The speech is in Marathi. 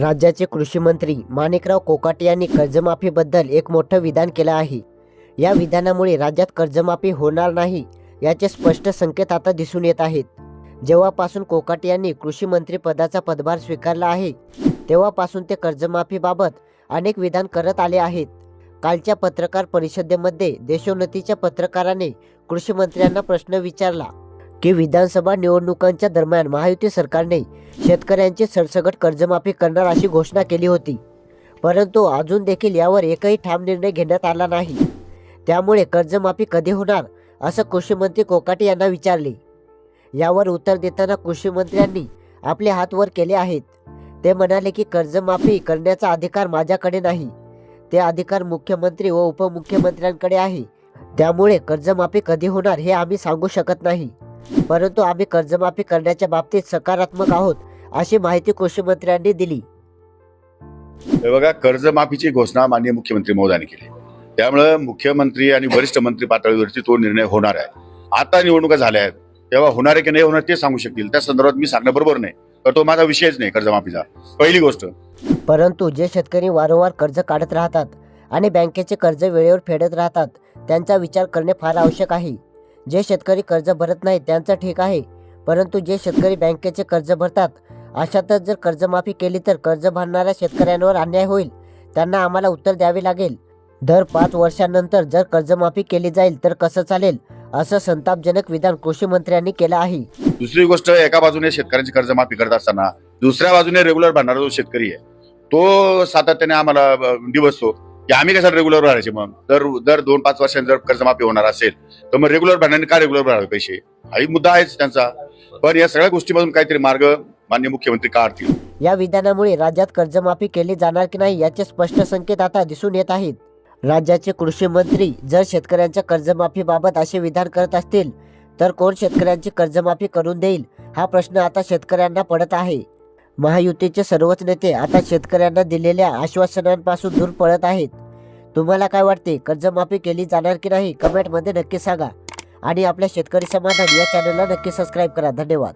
राज्याचे कृषी मंत्री माणिकराव कोकाटे यांनी कर्जमाफीबद्दल एक मोठं विधान केलं आहे. या विधानामुळे राज्यात कर्जमाफी होणार नाही याचे स्पष्ट संकेत आता दिसून येत आहेत. जेव्हापासून कोकाटे यांनी कृषी मंत्री पदाचा पदभार स्वीकारला आहे तेव्हापासून ते कर्जमाफीबाबत अनेक विधान करत आले आहेत. कालच्या पत्रकार परिषदेमध्ये देशोन्नतीच्या पत्रकाराने कृषी मंत्र्यांना प्रश्न विचारला. की विधानसभा निवडणुकांच्या दरम्यान महायुती सरकारने शेतकऱ्यांची सरसगट कर्जमाफी करणार अशी घोषणा केली होती. परंतु अजून देखील यावर एकही ठाम निर्णय घेण्यात आला नाही. त्यामुळे कर्जमाफी कधी होणार असं कृषी मंत्री कोकाटे यांना विचारले. यावर उत्तर देताना कृषी मंत्र्यांनी आपले हात वर केले आहेत. ते म्हणाले की कर्जमाफी करण्याचा अधिकार माझ्याकडे नाही. ते अधिकार मुख्यमंत्री व उपमुख्यमंत्र्यांकडे आहे. त्यामुळे कर्जमाफी कधी होणार हे आम्ही सांगू शकत नाही. परंतु आम्ही कर्जमाफी करण्याच्या बाबतीत सकारात्मक आहोत अशी माहिती कृषी मंत्र्यांनी दिली. बघा कर्जमाफीची घोषणा माननीय मुख्यमंत्री महोदयाने केली. त्यामुळं मुख्यमंत्री आणि वरिष्ठ मंत्री पातळीवरती तो निर्णय होणार आहे. आता निवडणुका झाल्या आहेत. तेव्हा होणार आहे की नाही होणार ते सांगू शकतील. त्या संदर्भात मी सांगणं बरोबर नाही. तर तो माझा विषयच नाही कर्जमाफीचा. पहिली गोष्ट. परंतु जे शेतकरी वारंवार कर्ज काढत राहतात आणि बँकेचे कर्ज वेळेवर फेडत राहतात त्यांचा विचार करणे फार आवश्यक आहे. जे शेतकरी कर्ज भरत नाहीत त्यांचं ठीक आहे. परंतु जे शेतकरी बँकेचे कर्ज भरतात अशातच जर कर्जमाफी केली तर कर्ज भरणाऱ्या शेतकऱ्यांवर अन्याय होईल. त्यांना आम्हाला उत्तर द्यावे लागेल. दर पाच वर्षांनंतर जर कर्जमाफी केली जाईल तर कसं चालेल असं संतापजनक विधान कृषी मंत्र्यांनी केलं आहे. दुसरी गोष्ट एका बाजूने शेतकऱ्यांची कर्जमाफी करत असताना दुसऱ्या बाजूने रेग्युलर भरणारा जो शेतकरी आहे तो सातत्याने आम्हाला दिवसतो. की आम्ही कशाला रेग्युलर भरायचे मग? दर दर दोन पाच वर्षांनी जर कर्जमाफी होणार असेल तर मग रेग्युलर भरण्याने का रेग्युलर भरावे पैसे? हाही मुद्दा आहेच त्यांचा. पण या सगळ्या गोष्टीमधून काहीतरी मार्ग मान्य मुख्यमंत्री काढतील या विधानामुळे राज्यात कर्जमाफी केली जाणार की नाही याचे स्पष्ट संकेत आता दिसून येत आहेत. राज्याचे कृषी मंत्री जर शेतकऱ्यांच्या कर्जमाफीबाबत असे विधान करत असतील तर कोण शेतकऱ्यांची कर्जमाफी करून देईल हा प्रश्न आता शेतकऱ्यांना पडत आहे. महायुतीचे सर्वच नेते आता शेतकऱ्यांना दिलेल्या आश्वासनांपासून दूर पळत आहेत. तुम्हाला काय वाटते? कर्जमाफी केली जाणार की नाही? कमेंटमध्ये नक्की सांगा. आणि आपल्या शेतकरी समाधान या चॅनलला नक्की सबस्क्राईब करा. धन्यवाद.